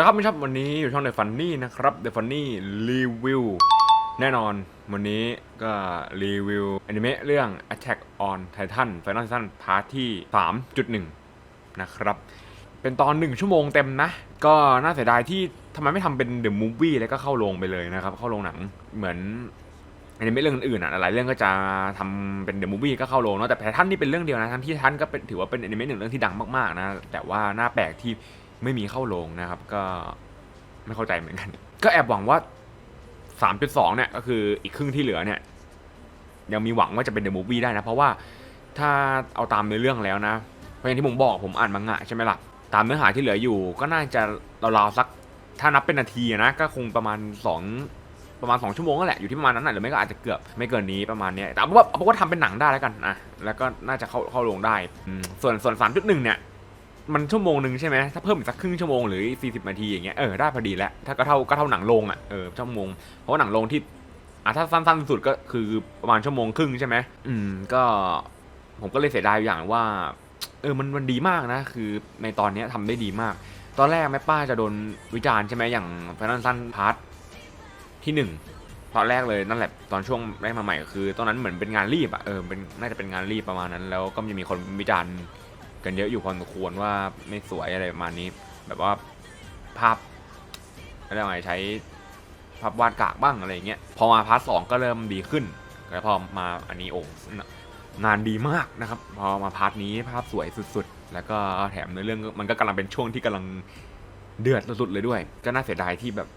ดีครับไม่ชอบวันนี้อยู่ช่อง The Funny นะครับ The Funny Review แน่นอน วันนี้ก็รีวิวอนิเมะเรื่อง Attack on Titan Final Season Part ที่ 3.1 นะครับ เป็นตอน 1 ชั่วโมงเต็มนะ ก็น่าเสียดายที่ทำไมไม่ทำเป็น The Movie แล้วก็เข้าโรงไปเลยนะครับ เข้าโรงหนังเหมือนอนิเมะเรื่องอื่นอะหลายเรื่องก็จะทำเป็น The Movie ก็เข้าโรงเนาะแต่ไททันนี่เป็นเรื่องเดียวนะทั้งที่ไททันก็เป็นถือว่าเป็นอนิเมะหนึ่งเรื่องที่ดังมากๆนะแต่ว่าน้าแปลกที่ ไม่มีเข้าโรงนะครับ ก็ไม่เข้าใจเหมือนกัน ก็แอบหวังว่า 3.2 เนี่ยก็คืออีกครึ่งที่เหลือเนี่ย ยังมีหวังว่าจะเป็นเดอะมูฟวี่ได้นะ เพราะว่าถ้าเอาตามเนื้อเรื่องแล้วนะเพราะอย่างที่ผมบอกผมอ่านมังงะใช่ไหมล่ะ ตามเนื้อหาที่เหลืออยู่ ก็น่าจะราวๆสักถ้านับเป็นนาทีนะก็คงประมาณ 2ประมาณ 2 ชั่วโมงนั่นแหละ อยู่ที่ประมาณนั้นนะหรือไม่ก็อาจจะเกือบไม่เกินนี้ประมาณนี้แต่เอาเป็นว่าเอาเป็นว่าทำเป็นหนังได้แล้วกันนะแล้วก็น่าจะเข้าเข้าลงได้ ส่วนส่วน 3.1 เนี่ย มันชั่วโมงหนึ่งใช่ไหมถ้าเพิ่มอีกสักครึ่งชั่วโมงหรือ 40 นาทีอย่างเงี้ยเออได้พอดีแล้วถ้าก็เท่าก็เท่าหนังโรงอะเออชั่วโมงเพราะว่าหนังโรงที่อะถ้าสั้นๆสุดก็คือประมาณชั่วโมงครึ่งใช่ไหมอืมก็ผมก็เลยเสียดายอย่างว่า เออมันมันดีมากนะ คือในตอนเนี้ยทำได้ดีมาก ตอนแรกแม่ป้าจะโดนวิจารณ์ใช่ไหมอย่างแฟนซันพาร์ทที่หนึ่งตอนแรกเลยนั่นแหละตอนช่วงแรกมาใหม่ก็คือตอนนั้นเหมือนเป็นงานรีบอะเออเป็นน่าจะเป็นงานรีบประมาณนั้น แล้วก็จะมีคนวิจารณ์ กันเยอะอยู่พอสมควรว่าไม่สวยอะไรประมาณนี้ แบบว่าภาพอะไรยกว่าไงใช้ภาพวาดกากบ้างอะไรเงี้ยพอมาพาร์ทสองก็เริ่มดีขึ้นแล้วพอมาอันนี้โอ้งานดีมากนะครับ พอมาพาร์ทนี้ภาพสวยสุดๆ แล้วก็แถมในเรื่องมันก็กำลังเป็นช่วงที่กำลังเดือดสุดๆเลยด้วย ก็น่าเสียดายที่แบบ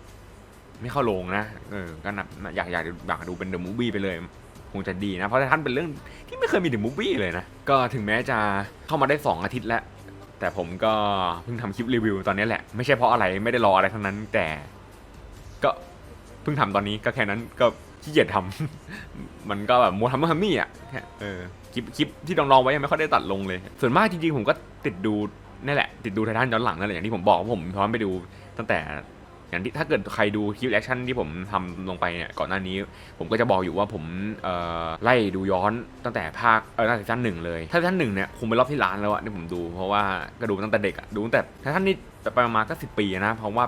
ไม่เข้าโรงนะเออก็นับอยากอยากอยากดูเป็นเดอะมูฟวี่ไปเลย คงจะดีนะ เพราะท่านเป็นเรื่องที่ไม่เคยมีเดอะมูฟวี่เลยนะ ก็ถึงแม้จะเข้ามาได้ 2 อาทิตย์แล้ว แต่ผมก็เพิ่งทำคลิปรีวิวตอนนี้แหละ ไม่ใช่เพราะอะไรไม่ได้รออะไรทั้งนั้น แต่ก็เพิ่งทำตอนนี้ก็แค่นั้นก็ขี้เกียจทำ มันก็แบบมัวทำมัวทำนี่อะแค่เออคลิปคลิปที่ลองๆไว้ยังไม่ค่อยได้ตัดลงเลย ส่วนมากจริงๆผมก็ติดดูนี่แหละ ติดดูไททันย้อนหลังนั่นแหละอย่างที่ผมบอกว่าผมพร้อมไปดูตั้งแต่ อย่างที่ถ้าเกิดใครดูคลิปแอคชั่นที่ผมทำลงไปเนี่ยก่อนหน้านี้ ผมก็จะบอกอยู่ว่าผมไล่ดูย้อนตั้งแต่ภาคเออตั้งแต่ซีซั่นหนึ่งเลยถ้าซีซั่นหนึ่งเนี่ยคงเป็นรอบที่ล้านแล้วอะที่ผมดู เพราะว่าก็ดูตั้งแต่เด็กอะดูตั้งแต่ซีซั่นนี้ไปประมาณก็สิปีนะเพราะว่า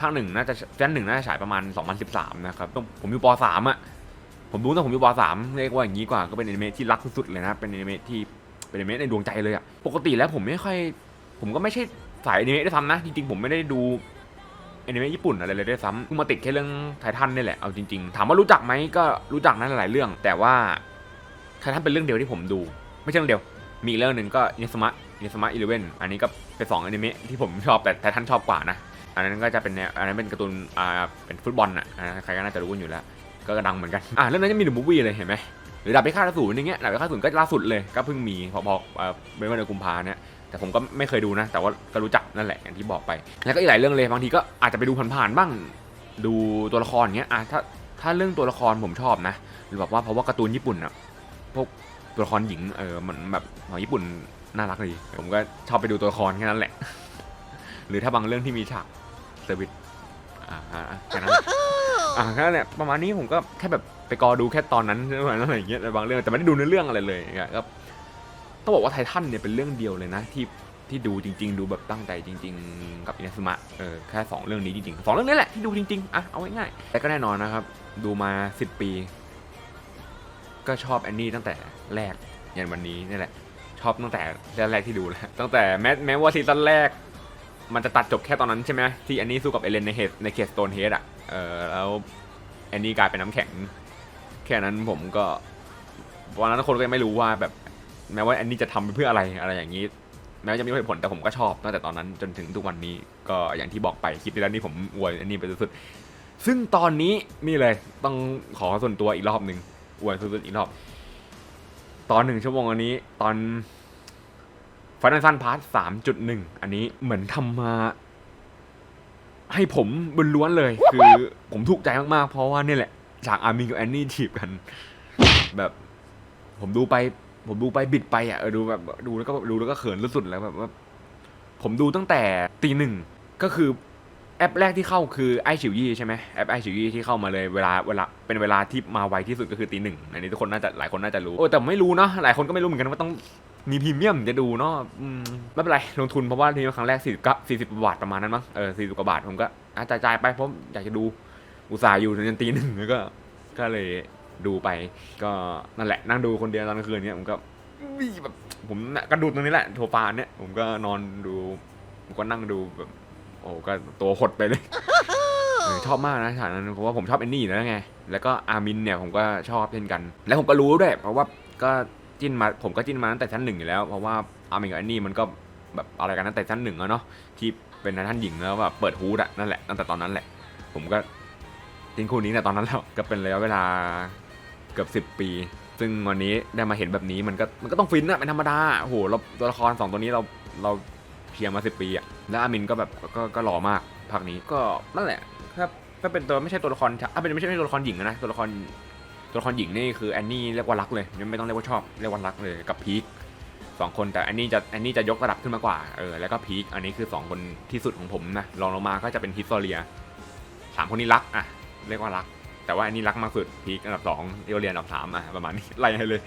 ภาคหนึ่งน่าจะซีซั่นหนึ่งน่าจะฉายประมาณ 2013 นะครับต้องผมอยู่ป .3 อะผมดูตั้งแต่ผมอยู่ป .3 เรียกว่าอย่างนี้กว่าก็เป็นอนิเมะที่รักสุดๆเลยนะเป็นอนิเมะที่เป็นอนิเมะในดวงใจเลยอะปกติแล้วผมไม่ค่อยผมก็ไม่ใช่สายอนิเมะด้วยซ้ำนะจริงๆผมไม่ได้ดู อนิเมะญี่ปุ่นอะไรเลยด้วยซ้ำเพิ่งมาติดแค่เรื่องไททันนี่แหละเอาจริงๆ ถามว่ารู้จักไหมก็รู้จักนะหลายๆเรื่อง แต่ว่าไททันเป็นเรื่องเดียวที่ผมดู ไม่ใช่เรื่องเดียว มีเรื่องหนึ่งก็อินสมะอินสมะอีเลเว่นอันนี้ก็เป็นสองอนิเมะที่ผมชอบแต่ไททันชอบกว่านะอันนั้นก็จะเป็นอันนั้นเป็นการ์ตูนอ่าเป็นฟุตบอลอะใครก็น่าจะรู้กันอยู่แล้ว ก็ดังเหมือนกันอะเรื่องนั้นจะมีเดอะมูฟวี่เลยเห็นไหมหรือดาบพิฆาตอสูรอย่างเงี้ยดาบพิฆาตอสูรก็ล่าสุดเลยก็เพิ่งมีพอพอเอ่อวันเดือนกุมภาเนี่ย แต่ผมก็ไม่เคยดูนะ แต่ว่าก็รู้จักนั่นแหละอย่างที่บอกไป แล้วก็อีกหลายเรื่องเลยบางทีก็อาจจะไปดูผ่านๆบ้าง ดูตัวละครเงี้ยอะถ้าถ้าเรื่องตัวละครผมชอบนะ หรือแบบว่าเพราะว่าการ์ตูนญี่ปุ่นอะพวกตัวละครหญิงเออมันแบบของญี่ปุ่นน่ารักดีผมก็ชอบไปดูตัวละครแค่นั้นแหละ หรือถ้าบางเรื่องที่มีฉากเซอร์วิสอ่าฮะแค่นั้นแหละอ่าแค่นั้นแหละประมาณนี้ผมก็แค่แบบไปกอดูแค่ตอนนั้นอะไรอย่างเงี้ยในบางเรื่องแต่ไม่ได้ดูเนื้อเรื่องอะไรเลยอย่างเงี้ยก็ ต้องบอกว่าไททันเนี่ยเป็นเรื่องเดียวเลยนะที่ที่ดูจริง ๆ ดูแบบตั้งใจจริง ๆ กับอินาซึมะเออแค่สองเรื่องนี้จริงๆสองเรื่องนี้แหละที่ดูจริงๆอะเอาง่ายๆแต่ก็แน่นอนนะครับ ดูมา 10 ปี ก็ชอบแอนนี่ตั้งแต่แรกอย่างวันนี้นี่แหละ ชอบตั้งแต่แรกๆที่ดูแล้วตั้งแต่แม้แม้ว่าซีซั่นแรก มันจะตัดจบแค่ตอนนั้นใช่ไหมที่แอนนี่สู้กับเอเลนในเฮดในเขตสโตนเฮดอะเออแล้วแอนนี่กลายเป็นน้ำแข็ง แค่นั้นผมก็วันนั้นคนก็ยังไม่รู้ว่าแบบ แม้ว่าอันนี้จะทำไปเพื่ออะไรอะไรอย่างนี้ แม้จะไมมีผลแต่ผมก็ชอบตั้งแต่ตอนนั้นจนถึงทุกวันนี้ก็อย่างที่บอกไปคลิปที่แล้วนี่ผมอวยอันนี้ไปสุดๆซึ่งตอนนี้นี่เลยต้องขอส่วนตัวอีกรอบหนึ่งอวยสุดๆอีกรอบ ตอนหนึ่งชั่วโมงอันนี้ ตอนฟันซันพาร์ทสามจุดหนึ่งอันนี้เหมือนทำมาให้ผมบนล้วนเลย คือผมถูกใจมากๆ เพราะว่านี่แหละฉากอาร์มินกับแอนนี่ถีบกัน แบบผมดูไป ผมดูไปบิดไปอะเออดูแบบดูแล้วก็ดูแล้วก็เขินสุดๆแล้วแบบว่าผมดูตั้งแต่ตีหนึ่งก็คือแอปแรกที่เข้าคือไอชิวยี่ใช่ไหมแอปไอชิวยี่ที่เข้ามาเลยเวลาเวลาเป็นเวลาที่มาไวที่สุดก็คือตีหนึ่งอันนี้ทุกคนน่าจะหลายคนน่าจะรู้โอ้แต่ไม่รู้เนาะหลายคนก็ไม่รู้เหมือนกันว่าต้องมีพรีเมียมจะดูเนาะไม่เป็นไรลงทุนเพราะว่าทีนี่ครั้งแรกสี่สิบก็สี่สิบบาทประมาณนั้นมั้งเออสี่สิบกว่าบาทผมก็อะจ่ายไปเพราะอยากจะดูอุตส่าห์อยู่จนตีหนึ่งแล้วก็ก็เลย ดูไป ก็นั่นแหละนั่งดูคนเดียวตอนกลางคืนเนี้ยผมก็มีแบบผมน่ะก็ดูตรงนี้แหละโทรฟานเนี่ยผมก็นอนดูผมก็นั่งดูแบบโอ้ก็ตัวหดไปเลยเออชอบมากนะฉากนั้นเพราะว่าผมชอบแอนนี่อยู่แล้วไง แล้วก็อามินเนี่ยผมก็ชอบเช่นกัน แล้วผมก็รู้ด้วยเพราะว่าก็จิ้นมาผมก็จิ้นมาตั้งแต่ชั้นหนึ่งอยู่แล้ว เพราะว่าอามินกับแอนนี่มันก็แบบอะไรกันตั้งแต่ชั้นหนึ่งแล้วเนาะที่เป็นท่านหญิงแล้วแบบเปิดฮูดอะนั่นแหละตั้งแต่ตอนนั้นแหละ ผมก็จิ้นคู่นี้แต่ตอนนั้นแล้วก็เป็นระยะเวลา เกือบสิบ10 ปี ซึ่งวันนี้ได้มาเห็นแบบนี้มันก็มันก็ต้องฟินอะเป็นธรรมดาโอ้โหเราตัวละครสองตัวนี้เราเราเพียงมาสิบปีอะแล้วอามินก็แบบก็ก็หล่อมากภาคนี้ก็นั่นแหละถ้าถ้าเป็นตัวไม่ใช่ตัวละครอะเป็นไม่ใช่ไม่ใช่ตัวละครหญิงนะตัวละครตัวละครหญิงนี่คือแอนนี่เรียกว่ารักเลยไม่ต้องเรียกว่าชอบเรียกว่ารักเลยกับพีคสองคนแต่แอนนี่จะแอนนี่จะยกระดับขึ้นมากว่าเออแล้วก็พีคอันนี้คือสองคนที่สุดของผมนะรองลงมาก็จะเป็นฮิสโตเรียสามคนนี้รักอะเรียกว่ารัก แต่ว่าอันนี้รักมากสุดพีคอันดับสองเอเรียนอันดับสามอะประมาณนี้ไล่ให้เลย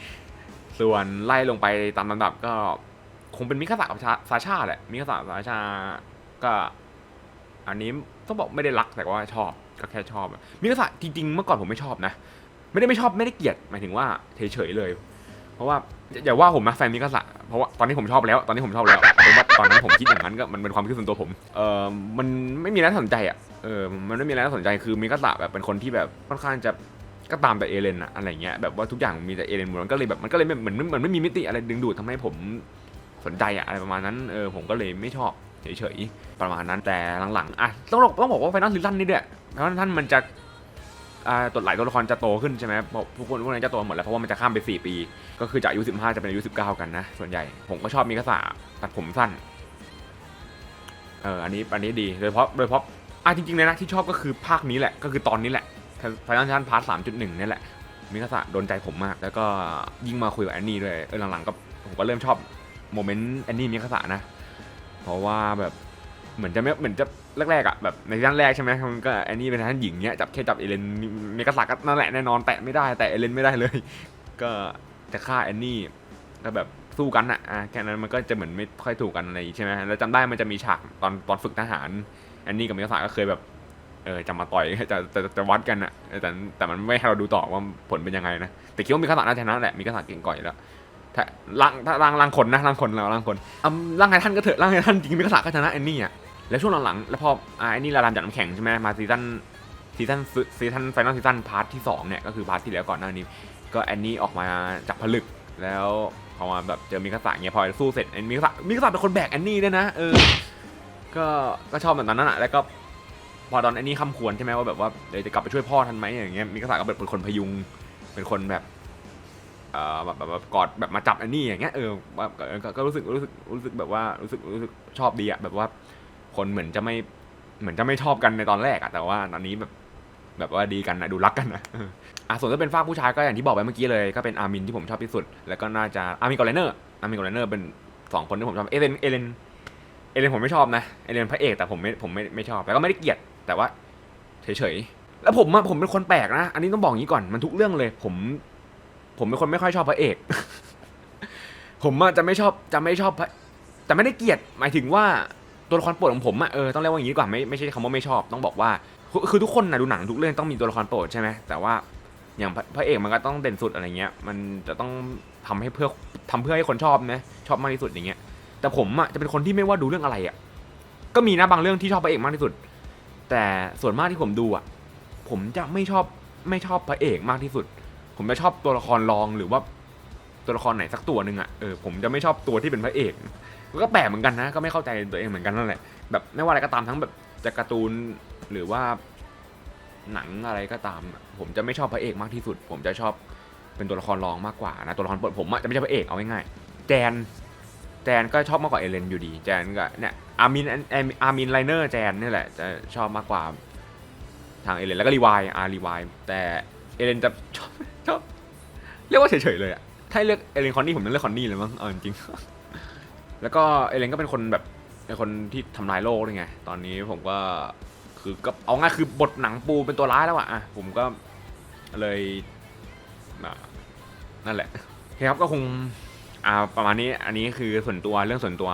ส่วนไล่ลงไปตามลำดับก็คงเป็นมิคาสะกับชาซาชาแหละมิคาสะซาชาก็อันนี้ต้องบอกไม่ได้รักแต่ว่าชอบก็แค่ชอบมิคาสะจริงๆเมื่อก่อนผมไม่ชอบนะ ไม่ได้ไม่ชอบไม่ได้เกลียดหมายถึงว่าเฉยๆเลย เพราะว่าอย่าว่าผมนะแฟนมิคาสะเพราะว่าตอนนี้ผมชอบแล้ว ตอนนี้ผมชอบแล้วเพราะว่า ตอนนั้นผมคิดอย่างนั้นก็มันเป็นความคิดส่วนตัวผมเออมันไม่มีอะไรน่าสนใจอะเออมันไม่มีอะไรน่าสนใจคือมิคาสะแบบเป็นคนที่แบบค่อนข้างจะก็ตามแต่เอเลนอะอะไรเงี้ยแบบว่าทุกอย่างมีแต่เอเลนหมดมันก็เลยแบบมันก็เลยเหมือนมือนไม่มีมิติอะไรดึงดูดทำให้ผมสนใจอะอะไรประมาณนั้นเออผมก็เลยไม่ชอบเฉยๆประมาณนั้นแต่หลังๆอะต้องบอกต้องบอกว่าไฟนอลซีซั่นนี่ด้วยไฟนอลท่านมันจะ ตัวหลายตัวละครจะโตขึ้นใช่ไหมเพราะทุกคนพวกนั้นจะโตหมดแล้วเพราะว่ามันจะข้ามไป 4 ปี ก็คือจากอายุ 15 จะเป็นอายุ 19 กันนะ ส่วนใหญ่ผมก็ชอบมีกษาตัดผมสั้นเอออันนี้อันนี้ดีโดยเฉพาะโดยเฉพาะอะจริงๆเลยนะที่ชอบก็คือภาคนี้แหละก็คือตอนนี้แหละไฟนอลซีซั่นพาร์ทสามจุดหนึ่งนี่แหละมิคาสะโดนใจผมมาก แล้วก็ยิ่งมาคุยกับแอนนี่ด้วยเออหลังๆก็ผมก็เริ่มชอบโมเมนต์แอนนี่มิคาสะนะ เพราะว่าแบบเหมือนจะไม่เหมือนจะ แรกๆอะแบบในซีซั่นแรกใช่ไหมมันก็แอนนี่เป็นท่านหญิงเนี้ยจับแค่จับเอเลนเมิคาสะก็นั่นแหละแน่นอนแตะไม่ได้แต่เอเลนไม่ได้เลย ก็จะฆ่าแอนนี่ก็แบบสู้กันอะอะแค่นั้นมันก็จะเหมือนไม่ค่อยถูกกันอะไรใช่ไหมแล้วจำได้มันจะมีฉากตอนตอนฝึกทหารแอนนี่กับเมิคาสะก็เคยแบบเออจะมาต่อยจะจะจะวัดกันอะแต่แต่มันไม่ให้เราดูต่อว่าผลเป็นยังไงนะแต่คิดว่ามิคาสะน่าจะชนะแหละมิคาสะเก่งก่อยแล้วถ้าร่างถ้าร่างร่างคนนะร่างคนเราร่างคนอะร่างไงท่านก็เถอะร่างไงท่านจริงๆมิคาสะก็ชนะแอนนี่อะ แล้วช่วงหลังๆแล้วพออ่าแอนนี่ละลามจากน้ำแข็งใช่ไหมมาซีซั่นซีซั่นซีซั่นไฟนอลซีซั่นพาร์ทที่สองเนี่ยก็คือพาร์ทที่แล้วก่อนหน้านี้ ก็แอนนี่ออกมาจากผลึกแล้วพอมาแบบเจอมิคาสะเงี้ยพอสู้เสร็จมิคาสะมิคาสะเป็นคนแบกแอนนี่ด้วยนะเออก็ก็ชอบแบบนั้นน่ะแล้วก็พอตอนแอนนี่คำควรใช่ไหมว่าแบบว่าเดี๋ยวจะกลับไปช่วยพ่อทันไหมอย่างเงี้ยมิคาสะก็เป็นคนพยุงเป็นคนแบบเอ่อแบบแบบแบบกอดแบบมาจับแอนนี้อย่างเงี้ยเออแบบก็รู้สึกรู้สึกรู้สึกแบบว่ารู้สึกรู้สึกชอบดีอะแบบว่า คนเหมือนจะไม่เหมือนจะไม่ชอบกันในตอนแรกอะแต่ว่าตอนนี้แบบแบบว่าดีกันนะดูรักกันนะอะส่วนถ้าเป็นฝ้าผู้ชายก็อย่างที่บอกไปเมื่อกี้เลยก็เป็นอาร์มินที่ผมชอบที่สุด แล้วก็น่าจะอามินกับไลเนอร์อามินกับไลเนอร์เป็นสองคนที่ผมชอบเอเลนเอเลนเอเลนผมไม่ชอบนะเอเลนพระเอกแต่ผมไม่ผมไม่ไม่ชอบแต่ก็ไม่ได้เกลียดแต่ว่าเฉยๆแล้วผมอะผมเป็นคนแปลกนะอันนี้ต้องบอกอย่างนี้ก่อนมันทุกเรื่องเลย ผม ผมเป็นคนไม่ค่อยชอบพระเอก ผมอะจะไม่ชอบจะไม่ชอบพระแต่ไม่ได้เกลียดหมายถึงว่า ตัวละครโปรดของผมอะเออต้องเรียกว่าอย่างนี้ดีกว่าไม่ไม่ใช่คำว่าไม่ชอบต้องบอกว่า คือคือทุกคนนะดูหนังทุกเรื่องต้องมีตัวละครโปรดใช่ไหมแต่ว่าอย่างพระพระเอกมันก็ต้องเด่นสุดอะไรเงี้ย มันจะต้องทำให้เพื่อทำเพื่อให้คนชอบนะชอบมากที่สุดอย่างเงี้ย แต่ผมอะจะเป็นคนที่ไม่ว่าดูเรื่องอะไรอะก็มีนะบางเรื่องที่ชอบพระเอกมากที่สุด แต่ส่วนมากที่ผมดูอะผมจะไม่ชอบไม่ชอบพระเอกมากที่สุด ผมจะชอบตัวละครรองหรือว่าตัวละครไหนสักตัวหนึ่งอะเออผมจะไม่ชอบตัวที่เป็นพระเอก ก็แปลกเหมือนกันนะ ก็ไม่เข้าใจตัวเองเหมือนกันนั่นแหละ แบบไม่ว่าอะไรก็ตามทั้งแบบจะการ์ตูนหรือว่าหนังอะไรก็ตาม ผมจะไม่ชอบพระเอกมากที่สุด ผมจะชอบเป็นตัวละครรองมากกว่านะ ตัวละครโปรดผมจะไม่ใช่พระเอกเอาง่ายๆแจน แจนก็ชอบมากกว่าเอเลนอยู่ดี แจนก็เนี่ยอามินอามินไลเนอร์แจนนี่แหละจะชอบมากกว่าทางเอเลนแล้วก็รีวายอารีวายแต่เอเลนจะชอบชอบเรียกว่าเฉยๆเลยอะถ้าเลือกเอเลนคอนนี่ผมต้องเลือกคอนนี่เลยมั้งเอาจริง แล้วก็เอเลนก็เป็นคนแบบเป็นคนที่ทำลายโลกด้วยไง ตอนนี้ผมก็คือก็เอาง่ายคือบทหนังปูเป็นตัวร้ายแล้วอะอะผมก็เลยนั่นแหละโอเคครับก็คงอ่าประมาณนี้อันนี้คือส่วนตัวเรื่องส่วนตัว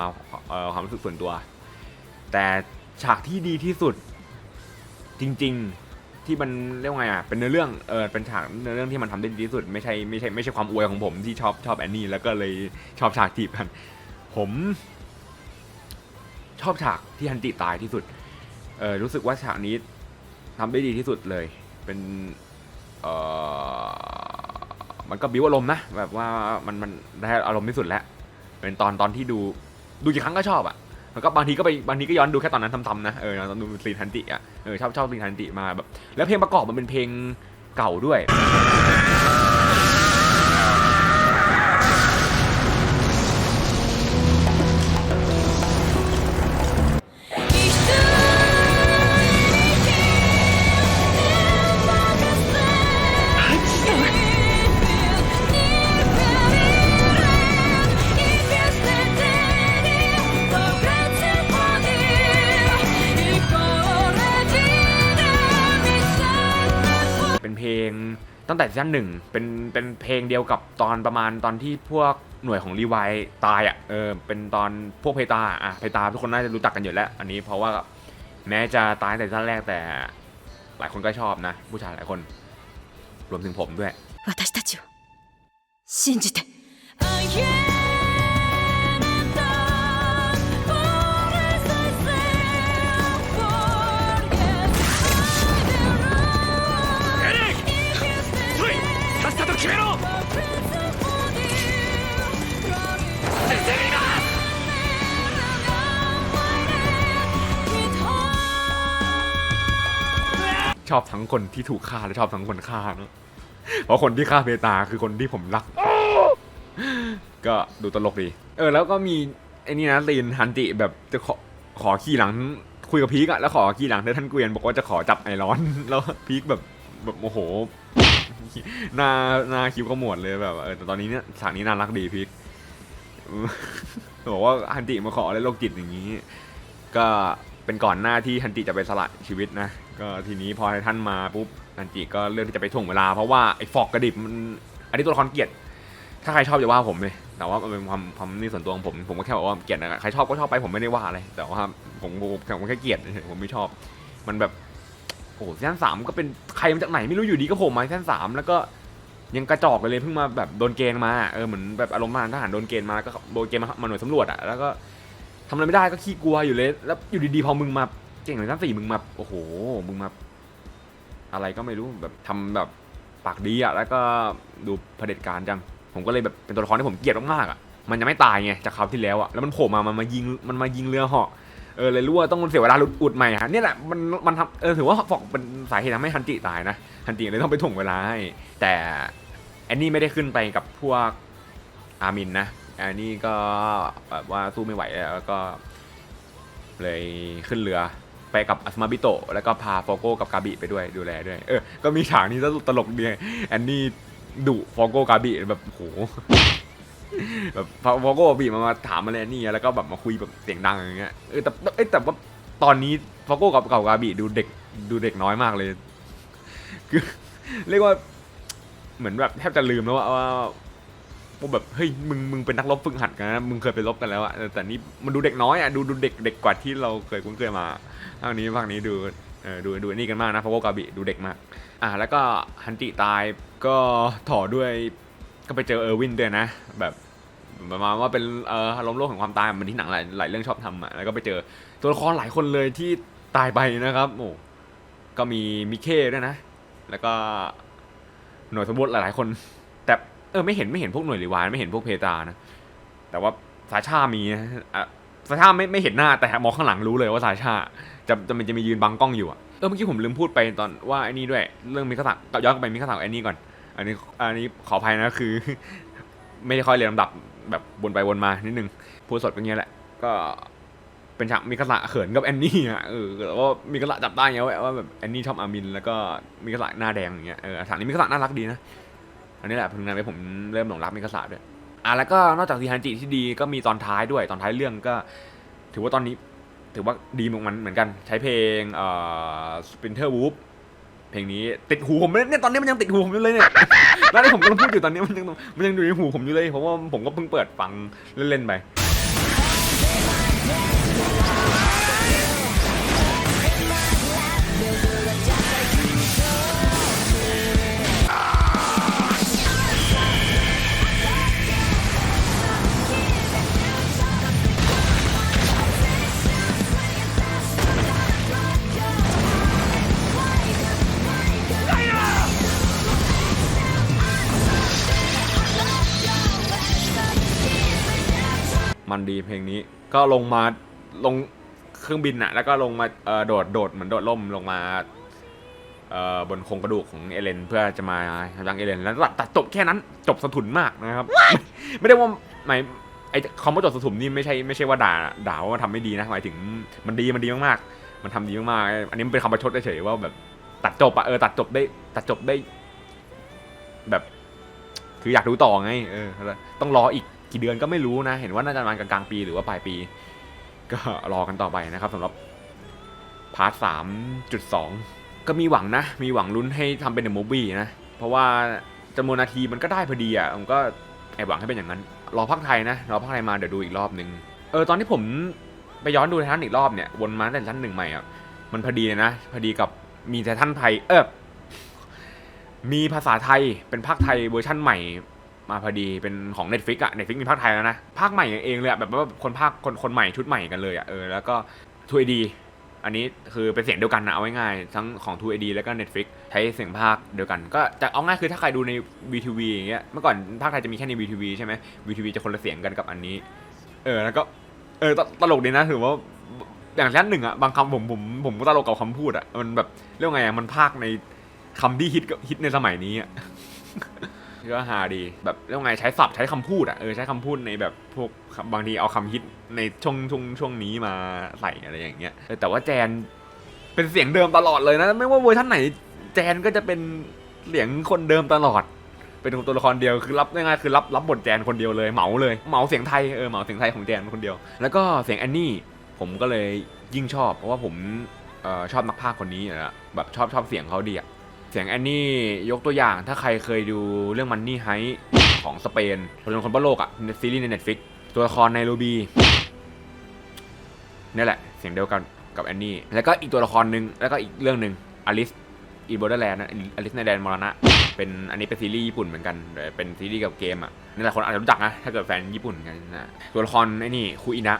ความรู้สึกส่วนตัว แต่ฉากที่ดีที่สุดจริง ๆที่มันเรียกว่าไงอะเป็นเนื้อเรื่องเออเป็นฉากเนื้อเรื่องที่มันทำได้ดีที่สุด ไม่ใช่ไม่ใช่ไม่ใช่ความอวยของผมที่ชอบชอบแอนนี่แล้วก็เลยชอบฉากจีบกัน ผมชอบฉากที่ฮันติตายที่สุด เออรู้สึกว่าฉากนี้ทำได้ดีที่สุดเลย เป็น เออมันก็บิวอารมณ์นะ แบบว่ามันมันได้อารมณ์ที่สุดแล้ว เป็นตอนตอนที่ดูดูกี่ครั้งก็ชอบอะแล้วก็บางทีก็ไปบางทีก็ย้อนดูแค่ตอนนั้นทำๆนะเออตอนดูซีนฮันติอะเออชอบชอบซีนฮันติมาแบบแล้วเพลงประกอบมันเป็นเพลงเก่าด้วย ตั้งแต่ซีซั่นหนึ่งเป็นเป็นเพลงเดียวกับตอนประมาณตอนที่พวกหน่วยของรีไวตายอ่ะเออเป็นตอนพวกเพตาอ่ะเพตาทุกคนน่าจะรู้จักกันอยู่แล้ว อันนี้เพราะว่าแม้จะตายตั้งแต่ซีซั่นแรกแต่หลายคนก็ชอบนะ ผู้ชายหลายคน รวมถึงผมด้วย 私たちを信じて อบทั้งคนที่ถูกฆ่าและชอบทั้งคนฆ่าเนอะเพราะคนที่ฆ่าเพตาคือคนที่ผมรัก ก็ดูตลกดี เออ แล้วก็มีไอ้นี่นะลีนฮันติแบบจะขอขอขี่หลังคุยกับพีกอะแล้วขอขี่หลังเธอท่านเกวียนบอกว่าจะขอจับไอร้อน แล้วพีกแบบแบบโมโหหน้าหน้าคิวขมวดเลยแบบเออแต่ตอนนี้เนี่ยฉากนี้น่ารักดีพีกบอกว่าฮันติมาขอเล่นโรคจิตอย่างนี้ ก็เป็นก่อนหน้าที่ฮันติจะไปสละชีวิตนะ ก็ทีนี้พอไททันมาปุ๊บฮันติก็เลือกที่จะไปถ่วงเวลา เพราะว่าไอ้ฟอกกระดิบมันอันนี้ตัวละครเกลียด ถ้าใครชอบอย่าว่าผมเลยแต่ว่ามันเป็นความความนี่ส่วนตัวของผมผมก็แค่บอกว่าเกลียดนะใครชอบก็ชอบไปผมไม่ได้ว่าอะไรแต่ว่าผมผมแค่เกลียดผมไม่ชอบ มันแบบโอ้โหซีซั่นสามก็เป็นใครมาจากไหนไม่รู้อยู่ดีก็โผล่มาซีซั่นสามแล้วก็ยังกระจอกไปเลยเพิ่งมาแบบโดนเกณฑ์มาเออเหมือนแบบอารมณ์มาทหารโดนเกณฑ์มาแล้วก็โดนเกณฑ์มามาหน่วยสำรวจอะแล้วก็ทำอะไรไม่ได้ก็ขี้กลัวอยู่เลย แล้วอยู่ดีๆพอมึงมา เก่งเลยทั้งสี่มึงมาโอ้โห มึงมา อะไรก็ไม่รู้แบบทำแบบปากดีอะแล้วก็ดูเผด็จการจัง ผมก็เลยแบบเป็นตัวละครที่ผมเกลียดมากๆอะมันยังไม่ตายไงจากคราวที่แล้วอะแล้วมันโผล่มามันมายิงมันมายิงเรือเหาะเออเลยรู้ว่าต้องเสียเวลาอุดอุดใหม่ฮะเนี่ยแหละมันมันทำเออถือว่าฟอกเป็นสาเหตุทำให้ฮันจิตายนะฮันจิเลยต้องไปถ่วงเวลาให้แต่แอนนี่ไม่ได้ขึ้นไปกับพวกอามินนะแอนนี่ก็แบบว่าสู้ไม่ไหวแล้วก็เลยขึ้นเรือ ไปกับอัสมาบิโตะแล้วก็พาโฟโก้กับกาบิไปด้วยดูแลด้วย เออ ก็มีฉากนี้ตลกดีแอนนี่ดุโฟโก้กาบิแบบโหแบบพอโก้กับบีมามาถามอะไรนี่แล้วก็แบบมาคุยแบบเสียงดังอย่างเงี้ยเออแต่เอ้แต่ว่าตอนนี้โฟโก้กับเกับกาบิดูเด็กดูเด็กน้อยมากเลย คือ เรียกว่าเหมือนแบบแทบจะลืมแล้วว่า ว่าแบบเฮ้ยมึงมึงเป็นนักรบฝึกหัดกันนะมึงเคยไปรบกันแล้วอะแต่นี่มันดูเด็กน้อยอะดูดูเด็กเด็กกว่าที่เราเคยคุ้นเคยมาภาคนี้ภาคนี้ดูเออดูดูนี่กันมากนะเพราะว่ากาบิดูเด็กมากอะแล้วก็ฮันติตายก็ถ่อด้วยก็ไปเจอเออร์วินด้วยนะ แบบประมาณว่าเป็นเอออารมณ์โลกของความตายเหมือนที่หนังหลายหลายเรื่องชอบทำอะแล้วก็ไปเจอตัวละครหลายคนเลยที่ตายไปนะครับโอ้ก็มีมิเคด้วยนะ แล้วก็หน่วยสมบูรณ์หลายๆคน เออไม่เห็นไม่เห็นพวกหน่วยรีวายไม่เห็นพวกเพตานะ แต่ว่าสาชามีนะอ่าชาไม่ไม่เห็นหน้าแต่มองข้างหลังรู้เลยว่าสาชาจะจะมันจะมียืนบังกล้องอยู่อะเออเมื่อกี้ผมลืมพูดไปตอนว่าไอ้นี่ด้วย เรื่องมิคาสะย้อนกลับไปมิคาสะไอ้นี่ก่อน อันนี้อันนี้ขออภัยนะคือ ไม่ได้ค่อยเรียนลำดับแบบวนไปวนมานิดนึงพูดสดเป็นเงี้ยแหละ ก็เป็นฉากมิคาสะเขินกับแอนนี่อะเออแต่ว่ามิคาสะจับได้ไงว่าว่าแบบแอนนี่ชอบอามิน แล้วก็มิคาสะหน้าแดงอย่างเงี้ยเออฉากนี้มิคาสะน่ารักดีนะ อันนี้แหละเป็นงานที่ผมเริ่มหลงรักมิคาสะด้วยอะแล้วก็นอกจากซีฮันจิที่ดีก็มีตอนท้ายด้วยตอนท้ายเรื่องก็ ถือว่าตอนนี้ถือว่าดีเหมือนมันเหมือนกัน ใช้เพลงเอ่อ Splinter Whoop เพลงนี้ติดหูผมเลยเนี่ยตอนนี้มันยังติดหูผมอยู่เลยเนี่ยแล้วที่ผมกำลังพูดอยู่ตอนนี้มันยังมันยังอยู่ในหูผมอยู่เลยเพราะว่าผมก็เพิ่งเปิดฟังเล่นๆไป มันดีเพลงนี้ ก็ลงมาลงเครื่องบินอะแล้วก็ลงมาเอ่อโดดโดดเหมือนโดดล่มลงมาเอ่อบนโครงกระดูกของเอเลนเพื่อจะมายังเอเลนแล้วตัดจบแค่นั้นจบสะทุนมากนะครับไม่ไม่ได้ว่าหมายไอ้คำว่าจบสะทุนนี่ไม่ใช่ไม่ใช่ว่าด่าด่าว่ามันทำไม่ดีนะหมายถึงมันดีมันดีมากๆ มันทำดีมากๆอันนี้มันเป็นคำประชดเฉยๆว่าแบบตัดจบอะเออตัดจบได้ตัดจบได้ แบบ คืออยากดูต่อไง เออต้องรออีก กี่เดือนก็ไม่รู้นะ เห็นว่าน่าจะประมาณกลางๆปีหรือว่าปลายปี ก็รอกันต่อไปนะครับสำหรับพาร์ทสามจุดสองก็มีหวังนะ มีหวังลุ้นให้ทำเป็นเดอะมูฟวี่นะ เพราะว่าจำนวนนาทีมันก็ได้พอดีอะผมก็แอบหวังให้เป็นอย่างนั้น รอภาคไทยนะ รอภาคไทยมาเดี๋ยวดูอีกรอบหนึ่งเออตอนที่ผมไปย้อนดูไททันอีกรอบเนี่ย วนมาแต่ทันหนึ่งใหม่อะ มันพอดีเลยนะ พอดีกับมีไททันไทย เออมีภาษาไทยเป็นภาคไทยเวอร์ชั่นใหม่ มาพอดีเป็นของ Netflix อะ Netflix มีภาคไทยแล้วนะ ภาคใหม่เองเลยอะแบบว่าคนภาคคนคนใหม่ชุดใหม่กันเลยอะเออแล้วก็ 2AD อันนี้คือเป็นเสียงเดียวกันนะเอาง่ายๆทั้งของ 2AD แล้วก็ Netflix ใช้เสียงภาคเดียวกัน ก็จะเอาง่ายคือถ้าใครดูใน VTV อย่างเงี้ยเมื่อก่อนภาคไทยจะมีแค่ใน VTV ใช่ไหม VTV จะคนละเสียงกันกับอันนี้ เออแล้วก็เออตตลกดีนะถือว่าอย่างชั้นหนึ่งอะบางคำผมผมผมก็ตลกกับคำพูดอะมันแบบเรื่องไงอะมันภาคในคำที่ฮิตกับฮิตในสมัยนี้อะ ก็ฮาดี แบบเรื่องไงใช้ศัพท์ใช้คำพูดอะเออใช้คำพูดในแบบพวกบางทีเอาคำฮิตในช่วงช่วงช่วงนี้มาใส่อะไรอย่างเงี้ยแต่ว่าแจนเป็นเสียงเดิมตลอดเลยนะ ไม่ว่าเวอร์ชันไหน แจนก็จะเป็นเสียงคนเดิมตลอด เป็นตัวละครเดียวคือรับง่ายๆคือรับรับบทแจนคนเดียวเลยเหมาเลยเหมาเสียงไทยเออเหมาเสียงไทยของแจนคนเดียว แล้วก็เสียงแอนนี่ผมก็เลยยิ่งชอบ เพราะว่าผมเออชอบนักพากคนนี้อยู่แล้วแบบชอบชอบเสียงเขาดีอะ เสียงแอนนี่ยกตัวอย่างถ้าใครเคยดูเรื่องมันนี่ไฮของสเปนคนคนบนโลกอะในซีรีส์ใน Netflix ตัวละครในโรบีนี่แหละ เสียงเดียวกันกับแอนนี่แล้วก็อีกตัวละครหนึ่งแล้วก็อีกเรื่องหนึ่งอลิสอีโบเดอร์แลนด์นะอลิสในแดนมรณะเป็นอันนี้เป็นซีรีส์ญี่ปุ่นเหมือนกันเป็นซีรีส์กับเกมอะนี่แหละคนอาจจะรู้จักนะถ้าเกิดแฟนญี่ปุ่นกันนะตัวละครไอ้นี่คุอินะ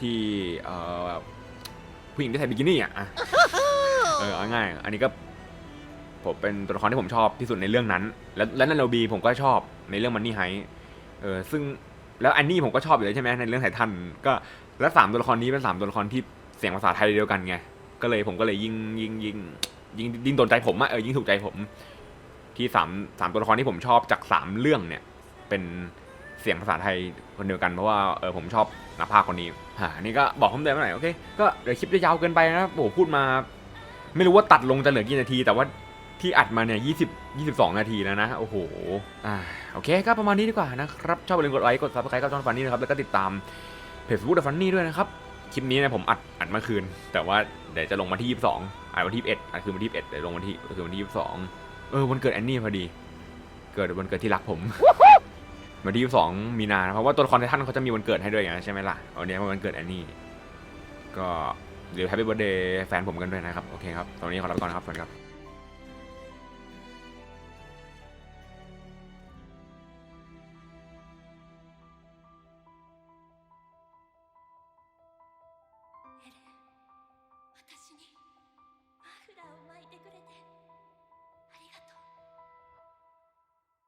ที่เอ่อผู้หญิงที่ใส่บิกินี่อะอะเออง่าย อันนี้ก็ ผมเป็นตัวละครที่ผมชอบที่สุดในเรื่องนั้น แล้วและในโรบีผมก็ชอบในเรื่องมันนี่ไฮเออซึ่งแล้วอันนี้ผมก็ชอบอยู่แล้วใช่ไหมในเรื่องไททันก็แล้วสามตัวละครนี้เป็นสามตัวละครที่เสียงภาษาไทยเดียวกันไงก็เลยผมก็เลยยิ่งยิ่งยิ่งยิ่งยิ่งโดนใจผมอะเออยิ่งถูกใจผม ที่สามสามตัวละครที่ผมชอบจากสามเรื่องเนี่ย เป็นเสียงภาษาไทยคนเดียวกันเพราะว่าเออผมชอบนักพากคนนี้ฮะนี่ก็บอกเพิ่มเติมหน่อยโอเคก็เดี๋ยวคลิปจะยาวเกินไปนะโอ้โหพูดมา ไม่รู้ว่าตัดลงจะเหลือกี่นาที แต่ว่า ที่อัดมาเนี่ย20 22นาทีแล้วนะ โอ้โห อ่า โอเคก็ประมาณนี้ดีกว่านะครับ ชอบอย่าลืมกดไลค์ กดซับสไครต์กับช่องฟันนี่นะครับ แล้วก็ติดตามเพจ Facebook ฟันนี่ด้วยนะครับ คลิปนี้เนะผมอัดอัดเมื่อคืน แต่ว่าเดี๋ยวจะลงมาที่22อัดวันที่21อัดคือวันที่21เดี๋ยวลงวันที่คือวันที่22เออวันเกิดแอนนี่พอดี เกิดวันเกิดที่รักผมวันที่22มีนานะเพราะว่าตัวละครไททันเขาจะมีวันเกิดให้ด้วยไงใช่ไหมล่ะวันนี้เป็นวันเกิดแอนนี่ก็เดี๋ยวแฮปปี้เบิร์ดเดย์แฟนผมกันด้วยนะครับ โอเคครับ ตอนนี้ขอลาไปก่อนนะครับสวัสดีครับ